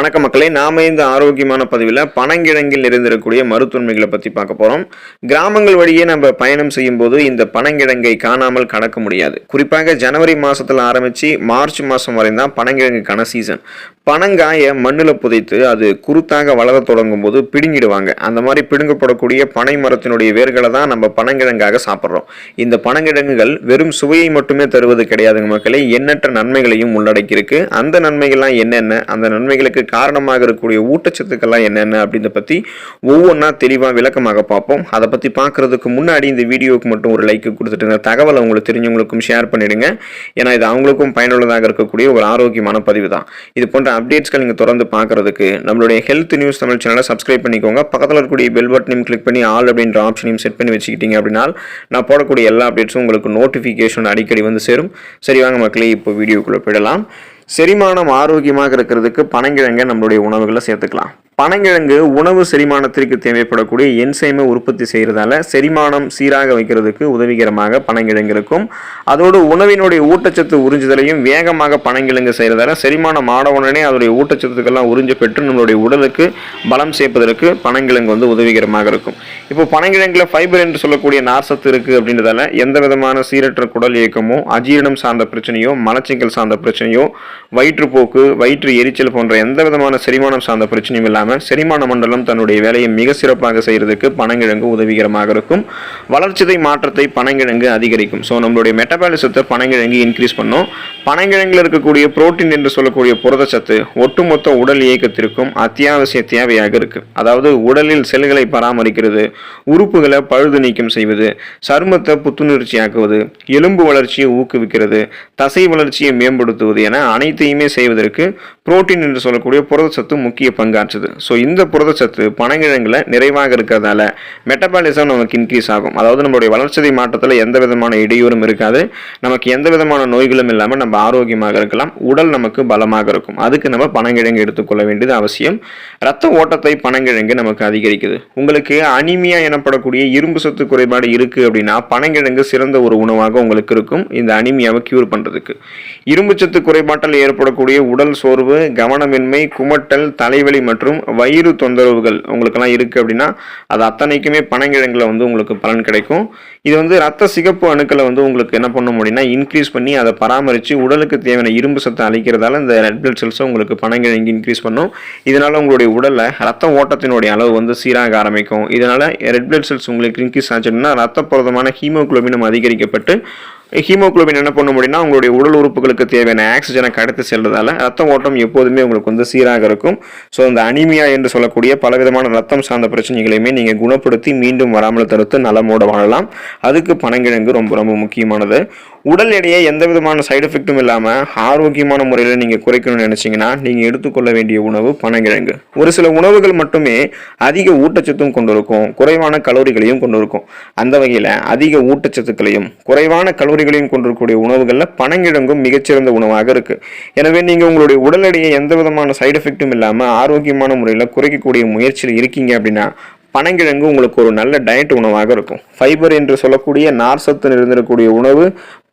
வணக்க மக்களே. நாம இந்த ஆரோக்கியமான பதிவில் பனங்கிழங்கில் இருந்திருக்கக்கூடிய மருத்துவன்மைகளை பற்றி பார்க்க போகிறோம் கிராமங்கள் வழியே நம்ம பயணம் செய்யும்போது இந்த பனங்கிழங்கை காணாமல் கடக்க முடியாது. குறிப்பாக ஜனவரி மாதத்தில் ஆரம்பித்து மார்ச் மாதம் வரை தான் பனங்கிழங்குக்கான சீசன். பனங்காயை மண்ணில் புதைத்து அது குருத்தாக வளரத் தொடங்கும் போது பிடுங்கிடுவாங்க. அந்த மாதிரி பிடுங்கப்படக்கூடிய பனை மரத்தினுடைய வேர்களை தான் நம்ம பனங்கிழங்காக சாப்பிட்றோம். இந்த பனங்கிழங்குகள் வெறும் சுவையை மட்டுமே தருவது கிடையாதுங்க மக்களே. எண்ணற்ற நன்மைகளையும் உள்ளடக்கியிருக்கு. அந்த நன்மைகள்லாம் என்னென்ன? அந்த நன்மைகளுக்கு காரணமாக இருக்கக்கூடிய ஊட்டச்சத்துக்கள்லாம் என்னென்ன அப்படின்றத பற்றி ஒவ்வொன்றா தெளிவாக விளக்கமாக பார்ப்போம். அதை பற்றி பார்க்குறதுக்கு முன்னாடி இந்த வீடியோவுக்கு மட்டும் ஒரு லைக் கொடுத்துட்டு இந்த தகவலை உங்களுக்கு தெரிஞ்சவங்களுக்கும் ஷேர் பண்ணிடுங்க. ஏன்னா இது அவங்களுக்கும் பயனுள்ளதாக இருக்கக்கூடிய ஒரு ஆரோக்கியமான பதிவு தான். இது போன்ற அப்டேட்ஸ்கள் நீங்கள் தொடர்ந்து பார்க்குறதுக்கு நம்மளுடைய ஹெல்த் நியூஸ் தமிழ் சேனலை சப்ஸ்கிரைப் பண்ணிக்கோங்க. பக்கத்தில் இருக்கக்கூடிய பெல் பட்டனையும் கிளிக் பண்ணி ஆல் அப்படின்ற ஆப்ஷனையும் செட் பண்ணி வச்சுக்கிட்டீங்க அப்படின்னா நான் போடக்கூடிய எல்லா அப்டேட்ஸும் உங்களுக்கு நோட்டிஃபிகேஷன் அடிக்கடி வந்து சேரும். சரி வாங்க மக்களே இப்போ வீடியோக்குள்ளே போயிடலாம். செரிமானம் ஆரோக்கியமாக இருக்கிறதுக்கு பனங்கிழங்கை நம்மளுடைய உணவுகளை சேர்த்துக்கலாம். பனங்கிழங்கு உணவு செரிமானத்திற்கு தேவைப்படக்கூடிய என்சைமை உற்பத்தி செய்கிறதால செரிமானம் சீராக வைக்கிறதுக்கு உதவிகரமாக பனங்கிழங்கு இருக்கும். அதோடு உணவினுடைய ஊட்டச்சத்து உறிஞ்சுதலையும் வேகமாக பனங்கிழங்கு செய்கிறதால செரிமானம் ஆட உடனே அதோடைய ஊட்டச்சத்துக்கெல்லாம் உறிஞ்ச பெற்று நம்மளுடைய உடலுக்கு பலம் சேர்ப்பதற்கு பனங்கிழங்கு வந்து உதவிகரமாக இருக்கும். இப்போ பனங்கிழங்குல ஃபைபர் என்று சொல்லக்கூடிய நார்சத்து இருக்குது அப்படின்றதால எந்த விதமான சீரற்ற குடல் இயக்கமோ அஜீரணம் சார்ந்த பிரச்சனையோ மலச்சிக்கல் சார்ந்த பிரச்சனையோ வயிற்றுப்போக்கு வயிற்று எரிச்சல் போன்ற எந்த விதமான செரிமானம் சார்ந்த பிரச்சனையும் இல்லாமல் செரிமான மண்டலம் தன்னுடைய வேலையை மிக சிறப்பாக செய்கிறதுக்கு பனங்கிழங்கு உதவிகரமாக இருக்கும். வளர்ச்சிதை மாற்றத்தை பனங்கிழங்கு அதிகரிக்கும். ஸோ நம்மளுடைய மெட்டபாலிசத்தை பனங்கிழங்கு இன்க்ரீஸ் பண்ணும். பனங்கிழங்கில் இருக்கக்கூடிய புரோட்டீன் என்று சொல்லக்கூடிய புரதச்சத்து ஒட்டுமொத்த உடல் இயக்கத்திற்கும் அத்தியாவசிய தேவையாக இருக்கு. அதாவது உடலில் செல்களை பராமரிக்கிறது உறுப்புகளை பழுது நீக்கம் செய்வது சருமத்தை புத்துணர்ச்சியாக்குவது எலும்பு வளர்ச்சியை ஊக்குவிக்கிறது தசை வளர்ச்சியை மேம்படுத்துவது என அனைத்தையுமே செய்வதற்கு புரோட்டீன் என்று சொல்லக்கூடிய புரதச்சத்து முக்கிய பங்காற்றுது. ஸோ இந்த புரதச்சத்து பனங்கிழங்குல நிறைவாக இருக்கிறதால மெட்டபாலிசம் நமக்கு இன்க்ரீஸ் ஆகும். அதாவது நம்மளுடைய வளர்ச்சி மாற்றத்தில் எந்த விதமான இடையூறும் இருக்காது. நமக்கு எந்த விதமான நோய்களும் இல்லாமல் நம்ம ஆரோக்கியமாக இருக்கலாம். உடல் நமக்கு பலமாக இருக்கும். அதுக்கு நம்ம பனங்கிழங்கு எடுத்துக்கொள்ள வேண்டியது அவசியம். ரத்த ஓட்டத்தை பனங்கிழங்கு நமக்கு அதிகரிக்குது. உங்களுக்கு அனிமியா எனப்படக்கூடிய இரும்பு சத்து குறைபாடு இருக்குது அப்படின்னா பனங்கிழங்கு சிறந்த ஒரு உணவாக உங்களுக்கு இருக்கும். இந்த அனிமியாவை கியூர் பண்ணுறதுக்கு இரும்பு சத்து குறைபாட்டால் ஏற்படக்கூடிய உடல் சோர்வு கவனமின்மை குமட்டல் தலைவலி மற்றும் வயிறு தொந்தரவுகள் உங்களுக்கெல்லாம் இருக்குது அப்படின்னா அது அத்தனைக்குமே பனங்கிழங்குல வந்து உங்களுக்கு பலன் கிடைக்கும். இது வந்து ரத்த சிகப்பு அணுக்களை வந்து உங்களுக்கு என்ன பண்ண முடியும்னா இன்க்ரீஸ் பண்ணி அதை பராமரித்து உடலுக்கு தேவையான இரும்பு சத்தம் அளிக்கிறதால இந்த ரெட் பிளட் செல்ஸை உங்களுக்கு பனங்கிழங்கு இன்க்ரீஸ் பண்ணும். இதனால் உங்களுடைய உடலில் ரத்த ஓட்டத்தினுடைய அளவு வந்து சீராக ஆரம்பிக்கும். இதனால் ரெட் பிளட் செல்ஸ் உங்களுக்கு இன்க்ரீஸ் ஆச்சுன்னா ரத்த புரதமான ஹீமோகுளோபினும் அதிகரிக்கப்பட்டு ஹீமோகுளோபின் என்ன பண்ண முடியும்னா உங்களுடைய உடல் உறுப்புகளுக்கு தேவையான ஆக்சிஜனை கடத்தி செல்றதால ரத்த ஓட்டம் எப்போதுமே உங்களுக்கு வந்து சீராக இருக்கும். ஸோ அந்த அனிமியா என்று சொல்லக்கூடிய பலவிதமான ரத்தம் சார்ந்த பிரச்சனைகளையுமே நீங்கள் குணப்படுத்தி மீண்டும் வராமல் தடுத்து நலமோட வாழலாம். அதுக்கு பனங்கிழங்கு ரொம்ப ரொம்ப முக்கியமானது. உடல் எடையை எந்த விதமான சைடு எஃபெக்ட்டும் இல்லாமல் ஆரோக்கியமான முறையில் நீங்கள் குறைக்கணும்னு நினச்சிங்கன்னா நீங்கள் எடுத்துக்கொள்ள வேண்டிய உணவு பனங்கிழங்கு. ஒரு சில உணவுகள் மட்டுமே அதிக ஊட்டச்சத்தும் கொண்டிருக்கும் குறைவான கலோரிகளையும் கொண்டிருக்கும். அந்த வகையில் அதிக ஊட்டச்சத்துக்களையும் குறைவான கலோரிகளையும் கொண்டிருக்கக்கூடிய உணவுகளில் பனங்கிழங்கும் மிகச்சிறந்த உணவாக இருக்குது எனவே நீங்கள் உங்களுடைய உடல் எடையை எந்த விதமான சைடு எஃபெக்ட்டும் இல்லாமல் ஆரோக்கியமான முறையில் குறைக்கக்கூடிய முயற்சியில் இருக்கீங்க அப்படின்னா பனங்கிழங்கு உங்களுக்கு ஒரு நல்ல டயட் உணவாக இருக்கும். ஃபைபர் என்று சொல்லக்கூடிய நார் சத்து நிறைந்திருக்கக்கூடிய உணவு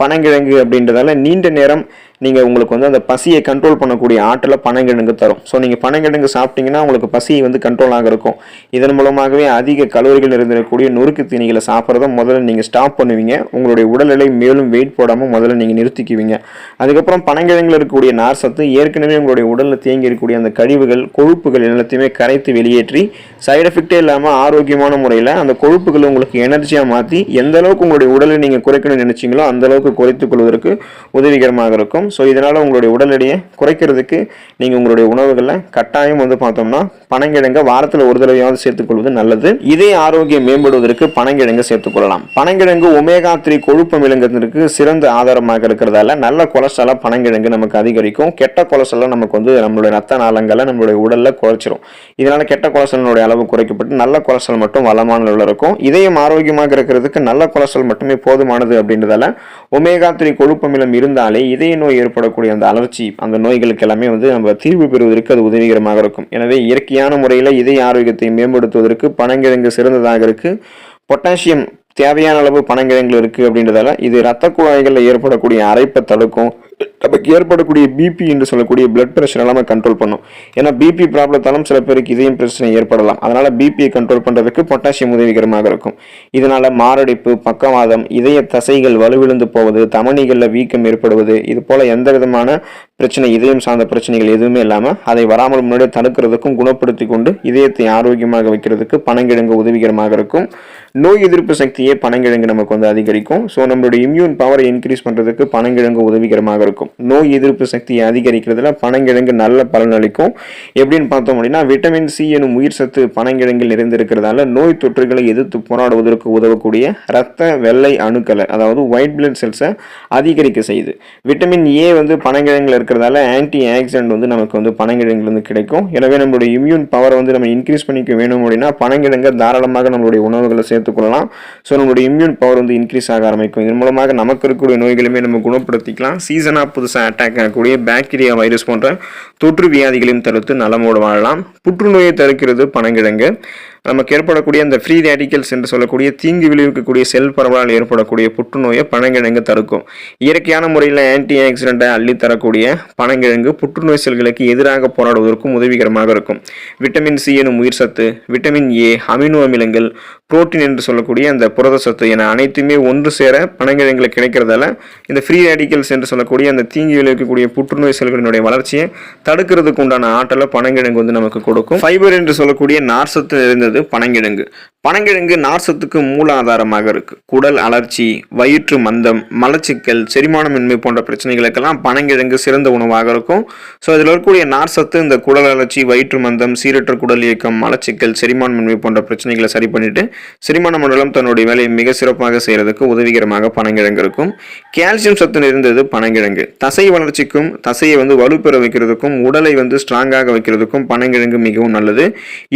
பனங்கிழங்கு அப்படின்றதால நீண்ட நேரம் நீங்கள் உங்களுக்கு வந்து அந்த பசியை கண்ட்ரோல் பண்ணக்கூடிய ஆற்றலை பனங்கிழங்கு தரும். ஸோ நீங்கள் பனங்கிழங்கு சாப்பிட்டீங்கன்னா உங்களுக்கு பசி வந்து கண்ட்ரோலாக இருக்கும். இதன் மூலமாகவே அதிக கலோரிகள் இருந்திருக்கக்கூடிய நொறுக்கு தீனிகளை சாப்பிட்றத முதல்ல நீங்கள் ஸ்டாப் பண்ணுவீங்க. உங்களுடைய உடல்நிலை மேலும் வெயிட் போடாமல் முதல்ல நீங்கள் நிறுத்திக்குவீங்க. அதுக்கப்புறம் பனங்கிழங்கில் இருக்கக்கூடிய நார் சத்து ஏற்கனவே உங்களுடைய உடலில் தேங்கி இருக்கக்கூடிய அந்த கழிவுகள் கொழுப்புகள் எல்லாத்தையுமே கரைத்து வெளியேற்றி சைடு எஃபெக்டே இல்லாமல் ஆரோக்கியமான முறையில் அந்த கொழுப்புகளை உங்களுக்கு எனர்ஜியாக மாற்றி எந்த அளவுக்கு உங்களுடைய உடலை நீங்கள் குறைக்கணும்னு நினச்சிங்களோ அந்த கொழுப்பு குறைத்துக் கொள்வதற்கு உதவிகரமாக இருக்கும். ஸோ இதனால் உங்களுடைய உடல் எடையை குறைக்கிறதுக்கு நீங்கள் உங்களுடைய உணவுகளில் கட்டாயம் வந்து பார்த்தோம்னா பனங்கிழங்க வாரத்தில் ஒரு தடவையாவது சேர்த்துக்கொள்வது நல்லது. இதே ஆரோக்கியம் மேம்படுவதற்கு பனங்கிழங்கு சேர்த்துக்கொள்ளலாம் பனங்கிழங்கு ஒமேகா த்ரீ கொழுப்பு விலங்குறதுக்கு சிறந்த ஆதாரமாக இருக்கிறதால நல்ல கொலஸ்ட்ரால பனங்கிழங்கு நமக்கு அதிகரிக்கும். கெட்ட கொலஸ்ட்ரால நமக்கு வந்து நம்மளுடைய ரத்த நாளங்களை நம்மளுடைய உடல்ல குறைச்சிரும். இதனால கெட்ட கொலஸ்ட்ராலினுடைய அளவு குறைக்கப்பட்டு நல்ல கொலஸ்ட்ரால் மட்டும் வளமான அளவில் இருக்கும். இதயம் ஆரோக்கியமாக இருக்கிறதுக்கு நல்ல கொலஸ்ட்ரால் மட்டுமே போதுமானது அப்படின்றதால ஒமேகா த்ரீ கொழுப்பமிலம் இருந்தாலே இதய நோய் ஏற்படக்கூடிய அந்த அலர்ச்சி அந்த நோய்களுக்கு எல்லாமே வந்து நம்ம தீர்வு பெறுவதற்கு அது உதவிகரமாக இருக்கும். எனவே இயற்கை இயற்கையான முறையில் இதய ஆரோக்கியத்தை மேம்படுத்துவதற்கு பனங்கிழங்கு சிறந்ததாக இருக்குது பொட்டாசியம் தேவையான அளவு பனங்கிழங்கு இருக்குது அப்படின்றதால இது ரத்த குழாய்களில் ஏற்படக்கூடிய அரைப்பை தடுக்கும். நமக்கு ஏற்படக்கூடிய பிபி என்று சொல்லக்கூடிய பிளட் ப்ரெஷர் எல்லாமே கண்ட்ரோல் பண்ணும். ஏன்னா பிபி ப்ராப்ளத்தாலும் சில பேருக்கு இதயம் பிரச்சனை ஏற்படலாம். அதனால் பிபியை கண்ட்ரோல் பண்ணுறதுக்கு பொட்டாசியம் உதவிகரமாக இருக்கும். இதனால் மாரடைப்பு பக்கவாதம் இதய தசைகள் வலுவிழுந்து போவது தமணிகளில் வீக்கம் ஏற்படுவது இது போல் எந்த விதமான பிரச்சனை இதயம் சார்ந்த பிரச்சனைகள் எதுவுமே இல்லாமல் அதை வராமல் முன்னாடியே தடுக்கிறதுக்கும் குணப்படுத்தி கொண்டு இதயத்தை ஆரோக்கியமாக வைக்கிறதுக்கு பனங்கிழங்கு உதவிகரமாக இருக்கும். நோய் எதிர்ப்பு சக்தியை பனங்கிழங்கு நமக்கு வந்து அதிகரிக்கும். ஸோ நம்மளுடைய இம்யூன் பவரை இன்க்ரீஸ் பண்ணுறதுக்கு பனங்கிழங்கு உதவிகரமாக இருக்கும். நோய் எதிர்ப்பு சக்தியை அதிகரிக்கிறதுல பனங்கிழங்கு நல்ல பலனளிக்கும் எப்படின்னு பார்த்தோம் அப்படின்னா விட்டமின் சி எனும் உயிர் சத்து பனங்கிழங்கில் நிறைந்திருக்கிறதால நோய் தொற்றுகளை எதிர்த்து போராடுவதற்கு உதவக்கூடிய இரத்த வெள்ளை அணுக்களை அதாவது ஒயிட் பிளட் செல்ஸை அதிகரிக்க செய்யுது. விட்டமின் ஏ வந்து பனங்கிழங்கில் இருக்கிறதால ஆன்டி ஆக்சிடென்ட் வந்து நமக்கு வந்து பனங்கிழங்குலேருந்து கிடைக்கும். எனவே நம்மளுடைய இம்யூன் பவரை வந்து நம்ம இன்க்ரீஸ் பண்ணிக்க வேணும் அப்படின்னா பனங்கிழங்கை தாராளமாக நம்மளுடைய உணவுகளை சேர்த்துக்கொள்ளலாம் ஸோ நம்மளுடைய இம்யூன் பவர் வந்து இன்க்ரீஸ் ஆக ஆரம்பிக்கும். இதன் மூலமாக நமக்கு இருக்கக்கூடிய நோய்களுமே நம்ம குணப்படுத்திக்கலாம். சீசன் சீசனாக புதுசாக அட்டாக் ஆகக்கூடிய பாக்டீரியா வைரஸ் போன்ற தொற்று வியாதிகளையும் தடுத்து நலமோடு வாழலாம். புற்றுநோயை தடுக்கிறது பனங்கிழங்கு. நமக்கு ஏற்படக்கூடிய அந்த ஃப்ரீ ரேடிக்கல்ஸ் என்று சொல்லக்கூடிய தீங்கு விளைவிக்கக்கூடிய செல் பரவலால் ஏற்படக்கூடிய புற்றுநோயை பனங்கிழங்கு தடுக்கும். இயற்கையான முறையில் ஆன்டி ஆக்சிடென்ட்டை அள்ளி தரக்கூடிய பனங்கிழங்கு புற்றுநோய் செல்களுக்கு எதிராக போராடுவதற்கும் உதவிகரமாக இருக்கும். விட்டமின் சி எனும் உயிர் சத்து விட்டமின் ஏ அமினோ அமிலங்கள் புரோட்டீன் என்று சொல்லக்கூடிய அந்த புரத சத்து என அனைத்துமே ஒன்று சேர பனங்கிழங்குல கிடைக்கிறதால இந்த ஃப்ரீ ரேடிக்கல்ஸ் என்று சொல்லக்கூடிய அந்த தீங்கு விளைவிக்கக்கூடிய புற்றுநோய் செல்களினுடைய வளர்ச்சியை தடுக்கிறதுக்கு உண்டான ஆற்றலை பனங்கிழங்கு வந்து நமக்கு கொடுக்கும். ஃபைபர் என்று சொல்லக்கூடிய நார்சத்து நிறைந்த இருந்தது பனங்கிழங்கு. பனங்கிழங்கு நார்சத்துக்கு மூல ஆதாரமாக இருக்குது குடல் அலர்ச்சி வயிற்று மந்தம் மலச்சிக்கல் செரிமானமின்மை போன்ற பிரச்சனைகளுக்கெல்லாம் பனங்கிழங்கு சிறந்த உணவாக இருக்கும். ஸோ இதில் இருக்கக்கூடிய நார்சத்து இந்த குடல் அலர்ச்சி வயிற்று மந்தம் சீரற்ற குடல் இயக்கம் மலச்சிக்கல் செரிமானமின்மை போன்ற பிரச்சனைகளை சரி பண்ணிவிட்டு செரிமான மண்டலம் தன்னுடைய வேலையை மிக சிறப்பாக செய்கிறதுக்கு உதவிகரமாக பனங்கிழங்கு இருக்கும். கால்சியம் சத்து நிறைந்தது பனங்கிழங்கு. தசை வளர்ச்சிக்கும் தசையை வந்து வலுப்பெற வைக்கிறதுக்கும் உடலை வந்து ஸ்ட்ராங்காக வைக்கிறதுக்கும் பனங்கிழங்கு மிகவும் நல்லது.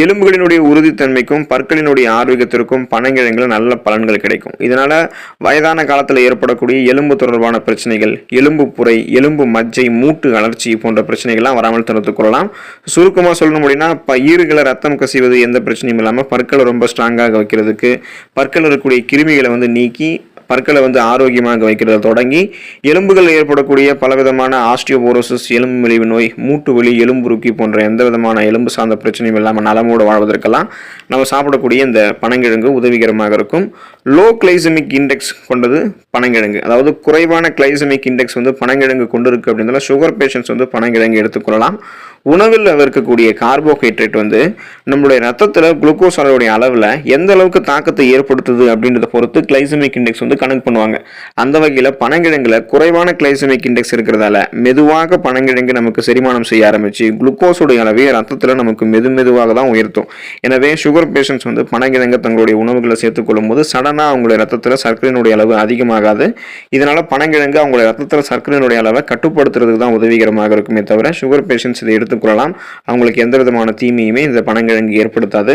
எலும்புகளினுடைய உறுதித்தன்மைக்கும் பற்களினுடைய ஆரோக்கியத்திற்கும் பனங்கிழங்கில் நல்ல பலன்கள் கிடைக்கும். இதனால் வயதான காலத்தில் ஏற்படக்கூடிய எலும்பு தொடர்பான பிரச்சனைகள் எலும்பு புரை எலும்பு மஜ்ஜை மூட்டு அலர்ச்சி போன்ற பிரச்சனைகள்லாம் வராமல் தடுத்துக் கொள்ளலாம். சுருக்கமாக சொல்லணும் அப்படின்னா இப்போ ஈறுகளை ரத்தம் கசிவது எந்த பிரச்சனையும் இல்லாமல் பற்களை ரொம்ப ஸ்ட்ராங்காக வைக்கிறதுக்கு பற்கள் இருக்கக்கூடிய கிருமிகளை வந்து நீக்கி பற்களை வந்து ஆரோக்கியமாக வைக்கிறது தொடங்கி எலும்புகள் ஏற்படக்கூடிய பலவிதமான ஆஸ்டியோபோரோசிஸ் எலும்பு மெலிவு நோய் மூட்டு வலி எலும்புருக்கி போன்ற எந்த விதமான எலும்பு சார்ந்த பிரச்சனையும் இல்லாமல் நலமோடு வாழ்வதற்கெல்லாம் நம்ம சாப்பிடக்கூடிய இந்த பனங்கிழங்கு உதவிகரமாக இருக்கும். லோ கிளைசமிக் இண்டெக்ஸ் கொண்டது பனங்கிழங்கு. அதாவது குறைவான கிளைசமிக் இண்டெக்ஸ் வந்து பனங்கிழங்கு கொண்டு இருக்குது அப்படின்றதுல சுகர் பேஷண்ட்ஸ் வந்து பனங்கிழங்கு எடுத்துக்கொள்ளலாம். உணவில் இருக்கக்கூடிய கார்போஹைட்ரேட் வந்து நம்மளுடைய ரத்தத்தில் குளுக்கோஸ் அளவுடைய அளவில் எந்த அளவுக்கு தாக்கத்தை ஏற்படுத்துது அப்படின்றத பொறுத்து கிளைசமிக் இண்டெக்ஸ் வந்து கணக்கு பண்ணுவாங்க. அந்த வகையில் பனங்கிழங்குல குறைவான கிளைசமிக் இண்டெக்ஸ் இருக்கிறதால மெதுவாக பனங்கிழங்கு நமக்கு செரிமானம் செய்ய ஆரம்பிச்சு குளுக்கோஸுடைய அளவை ரத்தத்தில் நமக்கு மெது மெதுவாக தான் உயர்த்தும். எனவே சுகர் பேஷண்ட்ஸ் வந்து பனங்கிழங்கு தங்களுடைய உணவுகளை சேர்த்துக்கொள்ளும் போது சடனாக அவங்களுடைய ரத்தத்தில் சர்க்கரையினுடைய அளவு அதிகமாகாது. இதனால் பனங்கிழங்கு அவங்களுடைய ரத்தத்தில் சர்க்கரையினுடைய அளவை கட்டுப்படுத்துறதுக்கு தான் உதவிகரமாக இருக்குமே தவிர சுகர் பேஷண்ட்ஸ் இதை எடுத்து எடுத்துக்கொள்ளலாம் அவங்களுக்கு எந்த விதமான தீமையுமே இந்த பனங்கிழங்கு ஏற்படுத்தாது.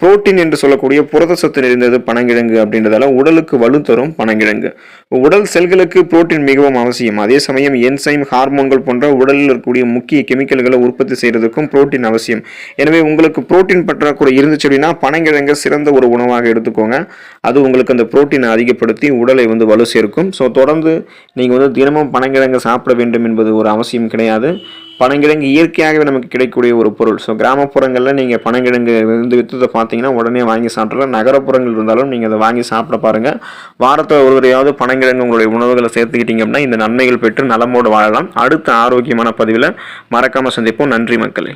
புரோட்டீன் என்று சொல்லக்கூடிய புரத சத்து நிறைந்தது பனங்கிழங்கு அப்படின்றதால உடலுக்கு வலு தரும் பனங்கிழங்கு. உடல் செல்களுக்கு புரோட்டீன் மிகவும் அவசியம். அதே சமயம் என்சைம் ஹார்மோன்கள் போன்ற உடலில் இருக்கக்கூடிய முக்கிய கெமிக்கல்களை உற்பத்தி செய்கிறதுக்கும் புரோட்டீன் அவசியம். எனவே உங்களுக்கு புரோட்டீன் பற்றாக்குறை இருந்துச்சு அப்படின்னா பனங்கிழங்கு சிறந்த ஒரு உணவாக எடுத்துக்கோங்க. அது உங்களுக்கு அந்த புரோட்டீனை அதிகப்படுத்தி உடலை வந்து வலு சேர்க்கும். ஸோ தொடர்ந்து நீங்கள் வந்து தினமும் பனங்கிழங்கு சாப்பிட வேண்டும் என்பது ஒரு அவசியம் கிடையாது. பனங்கிழங்கு இயற்கையாகவே நமக்கு கிடைக்கக்கூடிய ஒரு பொருள். ஸோ கிராமப்புறங்களில் நீங்கள் பனங்கிழங்கு வந்து விற்றதை பார்த்தீங்கன்னா உடனே வாங்கி சாப்பிட்றலாம் நகரப்புறங்கள் இருந்தாலும் நீங்கள் அதை வாங்கி சாப்பிட பாருங்கள் வாரத்தில் ஒரு தடையாவது பனங்கிழங்கு உங்களுடைய உணவுகளை சேர்த்துக்கிட்டீங்க அப்படின்னா இந்த நன்மைகள் பெற்று நலமோடு வாழலாம். அடுத்த ஆரோக்கியமான பதிவில் மறக்காமல் சந்திப்போம். நன்றி மக்களே.